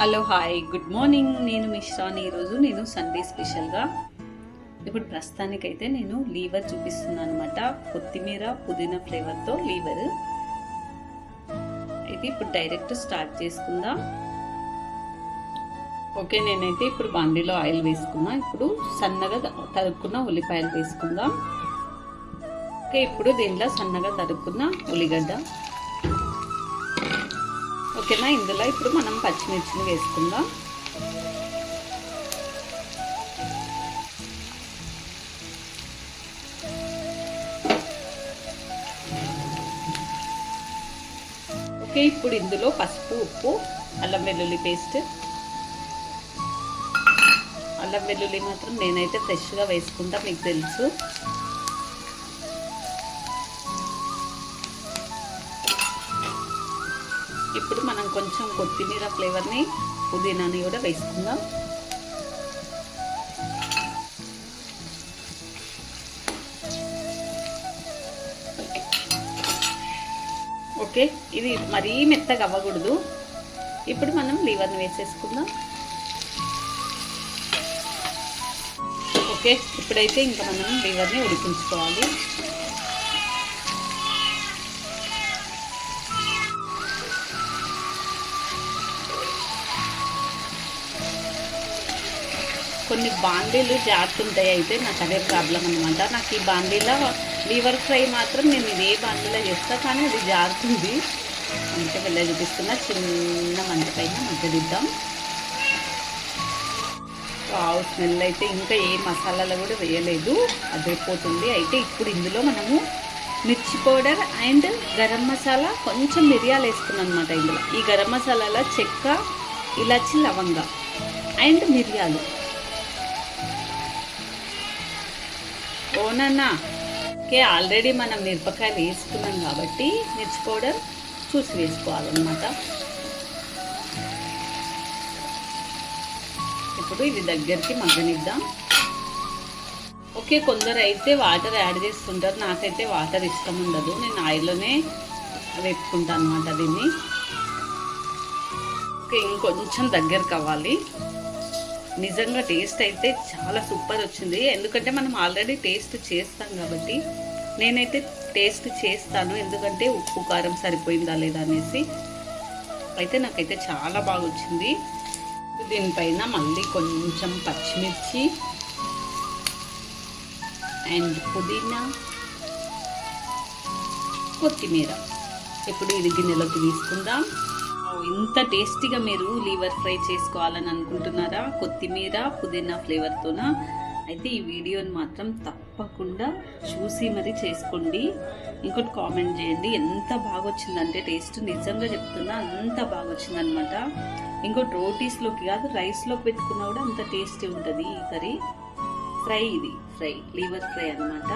Hello hi good morning. నేను మిశ్రాని ఈరోజు నేను సండే స్పెషల్గా. ఇప్పుడు ప్రస్తుతానికైతే నేను లీవర్ చూపిస్తున్నాను అనమాట కొత్తిమీర పుదీనా ఫ్లేవర్తో లీవర్. అయితే ఇప్పుడు డైరెక్ట్ స్టార్ట్ చేసుకుందాం. ఓకే నేనైతే ఇప్పుడు బాండీలో ఆయిల్ వేసుకున్నా. ఇప్పుడు సన్నగా తరుక్కున్న ఉల్లిపాయలు వేసుకుందాం. ఓకే ఇప్పుడు దీనిలో సన్నగా తరుక్కున్న ఉల్లిగడ్డ. ఓకేనా? ఇందులో ఇప్పుడు మనం పచ్చిమిర్చిని వేసుకుందాం. ఓకే ఇప్పుడు ఇందులో పసుపు ఉప్పు అల్లం వెల్లుల్లి పేస్ట్. అల్లం వెల్లుల్లి మాత్రం నేనైతే ఫ్రెష్గా వేసుకుంటా మీకు తెలుసు. ఇప్పుడు మనం కొంచెం కొత్తిమీర ఫ్లేవర్ని పుదీనాని కూడా వేసుకుందాం. ఓకే ఇది మరీ మెత్తగా అవ్వకూడదు. ఇప్పుడు మనం లీవర్ని వేసేసుకుందాం. ఓకే ఇప్పుడైతే ఇంకా మనం లీవర్ని ఉడికించుకోవాలి. కొన్ని బాండీలు జారుతుంటాయి అయితే నాకు అదే ప్రాబ్లం అనమాట నాకు ఈ బాండీలో లివర్ ఫ్రై మాత్రం నేను ఇదే బాండీలో చేస్తా కానీ అది జారుతుంది. అంటే వెళ్ళ చూపిస్తున్నా. చిన్న మంట పైన మగ్గదిద్దాం. వావ్ స్మెల్ అయితే ఇంకా ఏ మసాలాలు కూడా వేయలేదు. అదిపోతుంది అయితే ఇప్పుడు ఇందులో మనము మిర్చి పౌడర్ అండ్ గరం మసాలా కొంచెం మిరియాలు వేసుకున్నాం అనమాట ఇందులో. ఈ గరం మసాలాలో చెక్క ఇలాచి లవంగ అండ్ మిరియాలు. ఓనన్నా ఓకే ఆల్రెడీ మనం మిరపకాయలు వేసుకున్నాం కాబట్టి మిర్చి పౌడర్ చూసి వేసుకోవాలన్నమాట. ఇప్పుడు ఇది దగ్గరికి మగ్గనిద్దాం. ఓకే కొందరు అయితే వాటర్ యాడ్ చేస్తుంటారు నాకైతే వాటర్ ఇష్టం ఉండదు. నేను ఆయిల్లోనే వేపుకుంటాను అనమాట దీన్ని. ఓకే ఇంకొంచెం దగ్గరకు అవ్వాలి నిజంగా టేస్ట్ అయితే చాలా సూపర్ వచ్చింది. ఎందుకంటే మనం ఆల్రెడీ టేస్ట్ చేస్తాం కాబట్టి నేనైతే టేస్ట్ చేస్తాను. ఎందుకంటే ఉప్పు కారం సరిపోయిందా లేదా అనేసి అయితే నాకైతే చాలా బాగా వచ్చింది. దీనిపైన మళ్ళీ కొంచెం పచ్చిమిర్చి అండ్ పుదీనా కొత్తిమీర. ఇప్పుడు ఇది గిన్నెలోకి తీసుకుందాం. ఇంత టేస్టీగా మీరు లీవర్ ఫ్రై చేసుకోవాలని అనుకుంటున్నారా? కొత్తిమీర పుదీనా ఫ్లేవర్తోన అయితే ఈ వీడియోని మాత్రం తప్పకుండా చూసి మరీ చేసుకోండి. ఇంకోటి కామెంట్ చేయండి. ఎంత బాగా వచ్చిందంటే టేస్ట్ నిజంగా చెప్తున్నా అంత బాగా వచ్చిందనమాట ఇంకోటి రోటీస్లోకి కాదు రైస్లోకి పెట్టుకున్నా కూడా అంత టేస్టీ ఉంటుంది ఈ కర్రీ. ఫ్రై ఇది ఫ్రై లీవర్ ఫ్రై అనమాట.